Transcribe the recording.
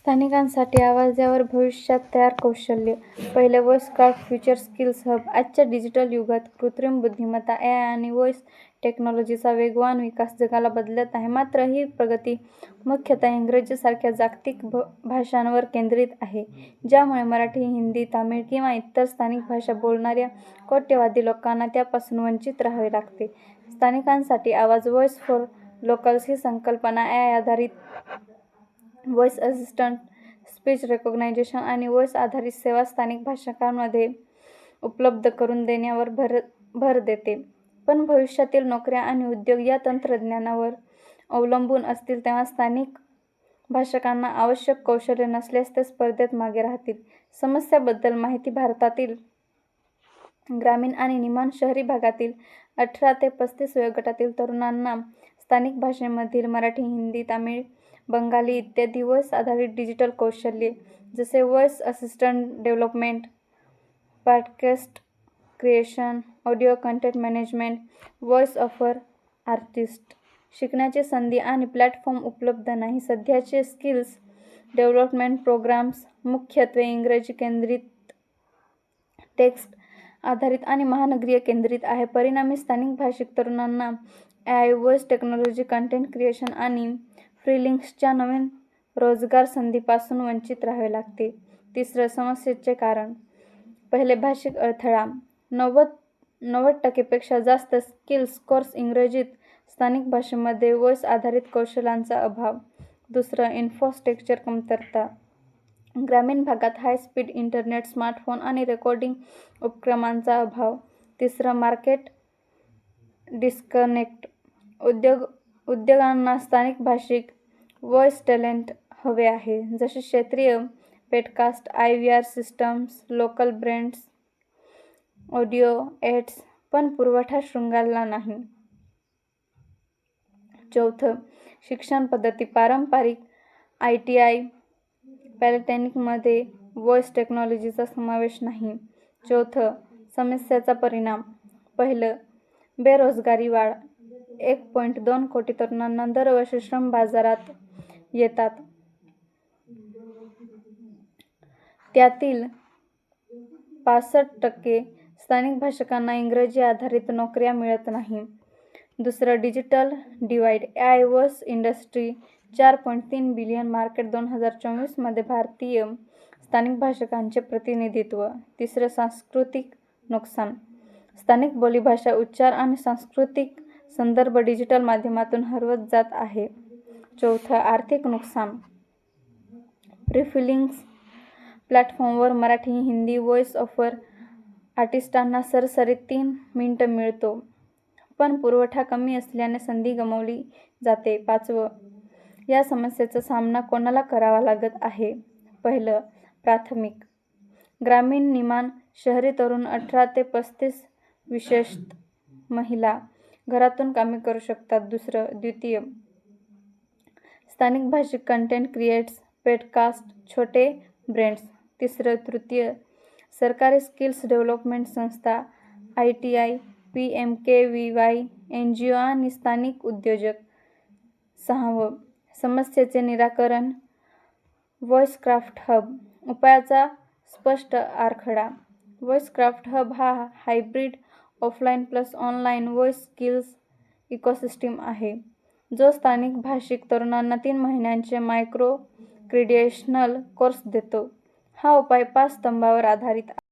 स्थानिकांसाठी आवाजावर भविष्यात तयार कौशल्य. पहिले voice craft future skills hub आजच्या डिजिटल युगात कृत्रिम बुद्धिमत्ता ए आय आणि व्हॉइस टेक्नॉलॉजीचा वेगवान विकास जगाला बदलत आहे. मात्र ही प्रगती मुख्यतः इंग्रजीसारख्या जागतिक भ भाषांवर केंद्रित आहे ज्यामुळे मराठी हिंदी तामिळ किंवा इतर स्थानिक भाषा बोलणाऱ्या कोट्यवादी लोकांना त्यापासून वंचित राहावे लागते. स्थानिकांसाठी आवाज व्हॉइस फॉर लोकल्स ही संकल्पना ए आय आधारित व्हॉइस असिस्टंट स्पीच रेकॉग्नायझेशन आणि व्हॉइस आधारित सेवा स्थानिक भाषकांमध्ये उपलब्ध करून देण्यावर भर भर देते. पण भविष्यातील नोकऱ्या आणि उद्योग या तंत्रज्ञानावर अवलंबून असतील तेव्हा स्थानिक भाषकांना आवश्यक कौशल्य नसल्यास ते स्पर्धेत मागे राहतील. समस्याबद्दल माहिती भारतातील ग्रामीण आणि निमान शहरी भागातील अठरा ते पस्तीस वयोगटातील तरुणांना स्थानिक भाषेमधील मराठी हिंदी तामिळ बंगाली इत्यादी व्हॉइस आधारित डिजिटल कौशल्ये जसे voice assistant development podcast creation audio content management voice over artist शिकण्याची संधी आणि प्लॅटफॉर्म उपलब्ध नाही. सध्याचे स्किल्स डेव्हलपमेंट प्रोग्राम्स मुख्यत्वे इंग्रजी केंद्रित टेक्स्ट आधारित आणि महानगरीय केंद्रित आहे. परिणामी स्थानिक भाषिक तरुणांना A I technology content creation आणि फ्रीलिंग्सच्या नवीन रोजगार संधीपासून वंचित राहावे लागते. तिसरं समस्येचे कारण. पहिले भाषिक अडथळा. नव्वद नव्वद टक्केपेक्षा जास्त स्किल्स कोर्स इंग्रजीत स्थानिक भाषेमध्ये वॉइस आधारित कौशल्यांचा अभाव. दुसरं इन्फ्रास्ट्रक्चर कमतरता. ग्रामीण भागात हाय स्पीड इंटरनेट स्मार्टफोन आणि रेकॉर्डिंग उपक्रमांचा अभाव. तिसरं मार्केट डिस्कनेक्ट उद्योग उद्योगांना स्थानिक भाषिक वॉइस टॅलेंट हवे आहे. जसे क्षेत्रीय podcast I V R systems local brands audio ads पण पुरवठा शृंगारला नाही. चौथं शिक्षण पद्धती. पारंपरिक आय टी आय पॅलिटेक्निकमध्ये व्हॉइस टेक्नॉलॉजीचा समावेश नाही. चौथं समस्याचा परिणाम. पहिलं बेरोजगारी वाढ. एक पॉईंट दोन कोटी तरुणांना दरवर्षी श्रम बाजारात येतात. त्यातील पासष्ट टक्के स्थानिक भाषकांना इंग्रजी आधारित नोकऱ्या मिळत नाही. दुसरं digital divide A I industry चार पॉईंट तीन बिलियन मार्केट दोन हजार चोवीसमध्ये भारतीय स्थानिक भाषकांचे प्रतिनिधित्व. तिसरं सांस्कृतिक नुकसान. स्थानिक बोलीभाषा उच्चार आणि सांस्कृतिक संदर्भ डिजिटल माध्यमातून हरवत जात आहे. चौथं आर्थिक नुकसान. प्रिफिलिंग्स प्लॅटफॉर्मवर मराठी हिंदी व्हॉइस ऑफर आर्टिस्टांना सरसरी तीन मिनटं मिळतो. पण पुरवठा कमी असल्याने संधी गमावली जाते. पाचवं या समस्येचा सामना कोणाला करावा लागत आहे? पहिलं प्राथमिक. ग्रामीण निमान शहरी तरुण अठरा ते पस्तीस विशेषत महिला. घरातून कामे करू शकतात. दुसरं द्वितीय. स्थानिक भाषिक कंटेंट क्रिएट्स पेडकास्ट छोटे ब्रँड्स तिसरं तृतीय. सरकारी स्किल्स डेव्हलपमेंट संस्था I T I P M K V Y N G O आणि स्थानिक उद्योजक. सहावं. समस्येचे निराकरण. व्हॉइस क्राफ्ट हब उपायाचा स्पष्ट आराखडा. व्हॉइस क्राफ्ट हब हा hybrid offline plus online voice skills ecosystem आहे. जो स्थानिक भाषिक तरुणांना तीन महिन्यांचे मायक्रो क्रिडिएशनल कोर्स देतो. हा उपाय पाच स्तंभावर आधारित